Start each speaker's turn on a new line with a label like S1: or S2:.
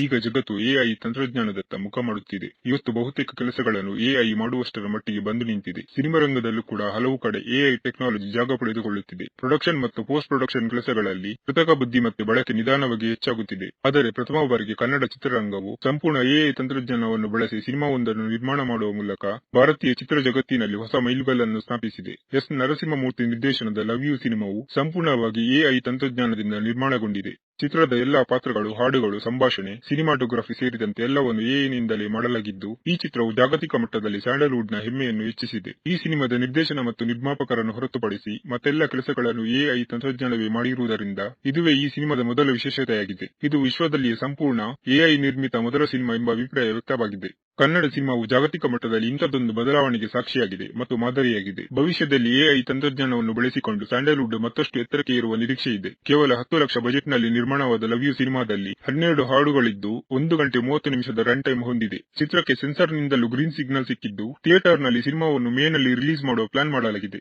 S1: ಈಗ ಜಗತ್ತು ಎಐ ತಂತ್ರಜ್ಞಾನದತ್ತ ಮುಖ ಮಾಡುತ್ತಿದೆ. ಇವತ್ತು ಬಹುತೇಕ ಕೆಲಸಗಳನ್ನು ಎಐ ಮಾಡುವಷ್ಟರ ಮಟ್ಟಿಗೆ ಬಂದು ನಿಂತಿದೆ. ಸಿನಿಮಾ ರಂಗದಲ್ಲೂ ಕೂಡ ಹಲವು ಕಡೆ ಎಐ ಟೆಕ್ನಾಲಜಿ ಜಾಗ ಪಡೆದುಕೊಳ್ಳುತ್ತಿದೆ. ಪ್ರೊಡಕ್ಷನ್ ಮತ್ತು ಪೋಸ್ಟ್ ಪ್ರೊಡಕ್ಷನ್ ಕೆಲಸಗಳಲ್ಲಿ ಕೃತಕ ಬುದ್ಧಿಮತ್ತೆ ಬಳಕೆ ನಿಧಾನವಾಗಿ ಹೆಚ್ಚಾಗುತ್ತಿದೆ. ಆದರೆ ಪ್ರಥಮ ಬಾರಿಗೆ ಕನ್ನಡ ಚಿತ್ರರಂಗವು ಸಂಪೂರ್ಣ ಎಐ ತಂತ್ರಜ್ಞಾನವನ್ನು ಬಳಸಿ ಸಿನಿಮಾವೊಂದನ್ನು ನಿರ್ಮಾಣ ಮಾಡುವ ಮೂಲಕ ಭಾರತೀಯ ಚಿತ್ರ ಜಗತ್ತಿನಲ್ಲಿ ಹೊಸ ಮೈಲುಗಲ್ಲನ್ನು ಸ್ಥಾಪಿಸಿದೆ. ಎಸ್. ನರಸಿಂಹಮೂರ್ತಿ ನಿರ್ದೇಶನದ ಲವ್ ಯು ಸಿನಿಮಾವು ಸಂಪೂರ್ಣವಾಗಿ ಎಐ ತಂತ್ರಜ್ಞಾನದಿಂದ ನಿರ್ಮಾಣಗೊಂಡಿದೆ. ಚಿತ್ರದ ಎಲ್ಲಾ ಪಾತ್ರಗಳು, ಹಾಡುಗಳು, ಸಂಭಾಷಣೆ, ಸಿನಿಮಾಟೋಗ್ರಫಿ ಸೇರಿದಂತೆ ಎಲ್ಲವನ್ನು ಎಎನಿಂದಲೇ ಮಾಡಲಾಗಿದ್ದು, ಈ ಚಿತ್ರವು ಜಾಗತಿಕ ಮಟ್ಟದಲ್ಲಿ ಸ್ಯಾಂಡಲ್ವುಡ್ನ ಹೆಮ್ಮೆಯನ್ನು ಹೆಚ್ಚಿಸಿದೆ. ಈ ಸಿನಿಮಾದ ನಿರ್ದೇಶನ ಮತ್ತು ನಿರ್ಮಾಪಕರನ್ನು ಹೊರತುಪಡಿಸಿ ಮತ್ತೆಲ್ಲ ಕೆಲಸಗಳನ್ನು ಎಐ ತಂತ್ರಜ್ಞಾನವೇ ಮಾಡಿರುವುದರಿಂದ ಇದುವೇ ಈ ಸಿನಿಮಾದ ಮೊದಲ ವಿಶೇಷತೆಯಾಗಿದೆ. ಇದು ವಿಶ್ವದಲ್ಲಿಯೇ ಸಂಪೂರ್ಣ ಎಐ ನಿರ್ಮಿತ ಮೊದಲ ಸಿನಿಮಾ ಎಂಬ ಅಭಿಪ್ರಾಯ ವ್ಯಕ್ತವಾಗಿದೆ. ಕನ್ನಡ ಸಿನಿಮಾವು ಜಾಗತಿಕ ಮಟ್ಟದಲ್ಲಿ ಇಂಥದ್ದೊಂದು ಬದಲಾವಣೆಗೆ ಸಾಕ್ಷಿಯಾಗಿದೆ ಮತ್ತು ಮಾದರಿಯಾಗಿದೆ. ಭವಿಷ್ಯದಲ್ಲಿ ಎಐ ತಂತ್ರಜ್ಞಾನವನ್ನು ಬಳಸಿಕೊಂಡು ಸ್ಯಾಂಡಲ್ವುಡ್ ಮತ್ತಷ್ಟು ಎತ್ತರಕ್ಕೆ ಇರುವ ನಿರೀಕ್ಷೆ ಇದೆ. ಕೇವಲ ಹತ್ತು ಲಕ್ಷ ಬಜೆಟ್ನಲ್ಲಿ ನಿರ್ಮಾಣವಾದ ಲವ್ ಯು ಸಿನಿಮಾದಲ್ಲಿ ಹನ್ನೆರಡು ಹಾಡುಗಳಿದ್ದು ಒಂದು ಗಂಟೆ ಮೂವತ್ತು ನಿಮಿಷದ ರನ್ ಟೈಮ್ ಹೊಂದಿದೆ. ಚಿತ್ರಕ್ಕೆ ಸೆನ್ಸಾರ್ ನಿಂದಲೂ ಗ್ರೀನ್ ಸಿಗ್ನಲ್ ಸಿಕ್ಕಿದ್ದು ಥಿಯೇಟರ್ನಲ್ಲಿ ಸಿನಿಮಾವನ್ನು ಮೇನಲ್ಲಿ ರಿಲೀಸ್ ಮಾಡುವ ಪ್ಲಾನ್ ಮಾಡಲಾಗಿದೆ.